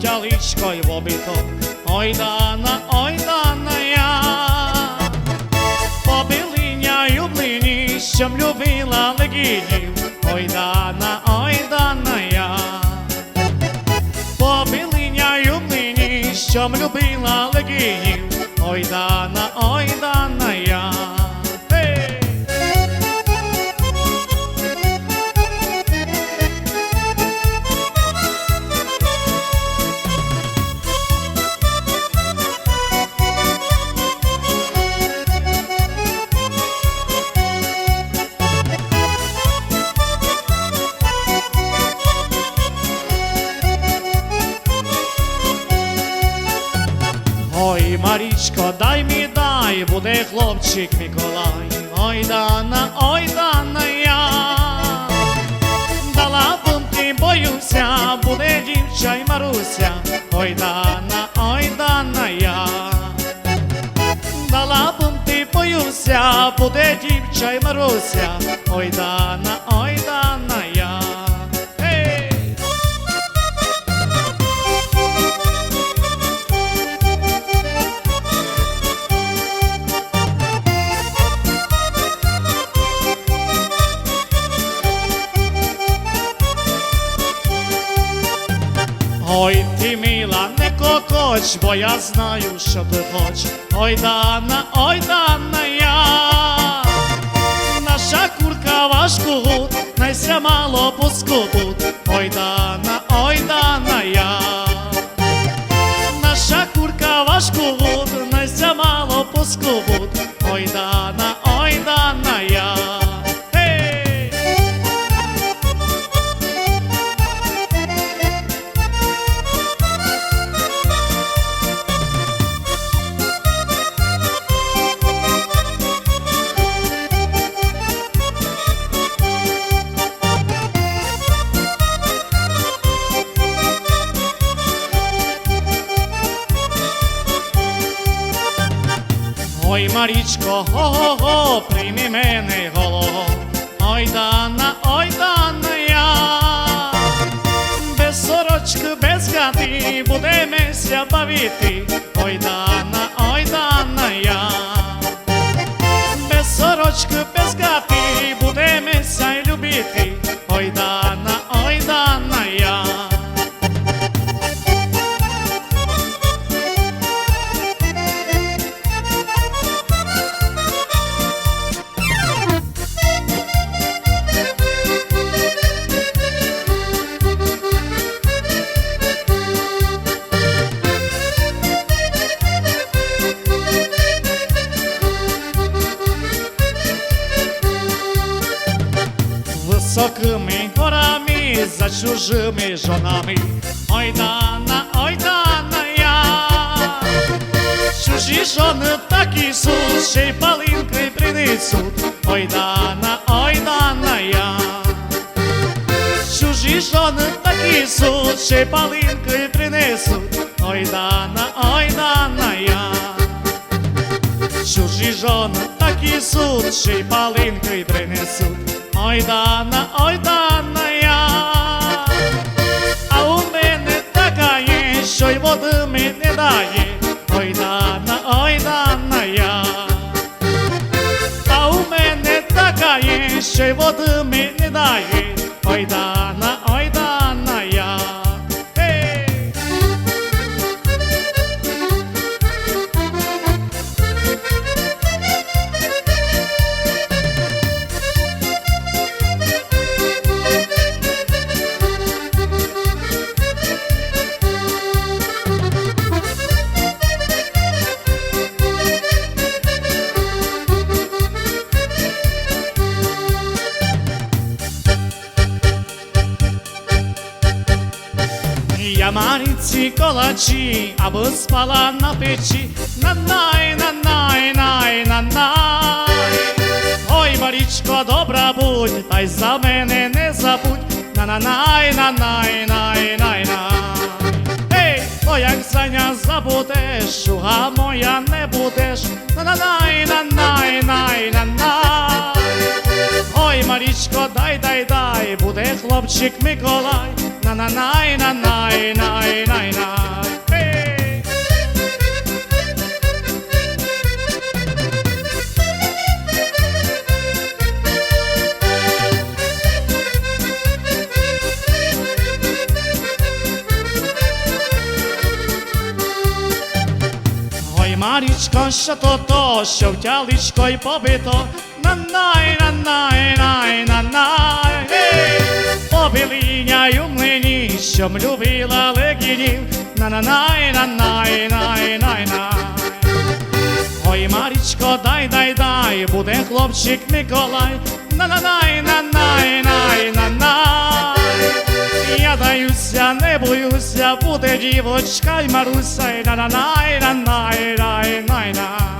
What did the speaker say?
дяличко й в обіток. Ой, дана, ой, дана я. Побилиня юблині, що любила легінів. Ой, дана, ой, дана я. Побилиня юблині, що любила легінів. Ой, дана, ой, дана я. Ой, Марічко, дай мій дай, буде хлопчик Миколай. Ой, дана, ой, дана я. Дала бумки, боюся, буде дівча й Маруся. Ой, дана, ой, дана я. Дала бумки, боюся, буде дівча й Маруся. Ой, дана, ой, дана Ой, ти мила, не кокоч, бо я знаю, що ти хоч. Ой, дана, ой, дана я. Наша курка важку гуд, найся мало поскубут. Ой, дана, ой, дана я. Наша курка важку гуд, найся мало поскубут. Ой, ой, дана Ой, Марічко, го-го-го, прийми мене голого. Ой, дана, ой, дана я. Без сорочки, без гати, будемося бавити. Ой, дана, ой, дана я. Без сорочки, без гати, Високими горами за чужими жонами. Ой, дана, ой, дана я. Чужі жони такі суть, ще й палинки принесуть. Ой, дана, ой, дана я. Чужі жони такі суть, ще й палинки принесуть. Ой, дана, ой, дана я. Чужі жони такі суд, ще й палинки принесуть. Ой, дана, ой, дана я. А у мене така є, що й води мені не дає. Ой, дана, ой, дана я. А у мене така є, що й води мені не дає. Ой, дана, Я колачі, або спала на печі, на най, на най, най, на най. Ой, Марічко, добра будь, та й за мене не забудь, на на най, на най, най, най, най. Ей, як заня забудеш, шуга моя не будеш, на на най, на най, най, на най. Ой, Марічко, Миколай, буде хлопчик Миколай, на на най на най най. Най най Марічко, що то то, що в тяличко й побито, на най, на най, най, на най на-най, гей! Млині, що любила легінів, на-на-най, на-най, най, най, най. Ой, Марічко, дай, дай, дай, буде хлопчик Миколай, на-на-най, на-най, най, на-най. Я даюся, не боюся, буде дівочка й Маруся, й на-на-най, на-най, най, най, най.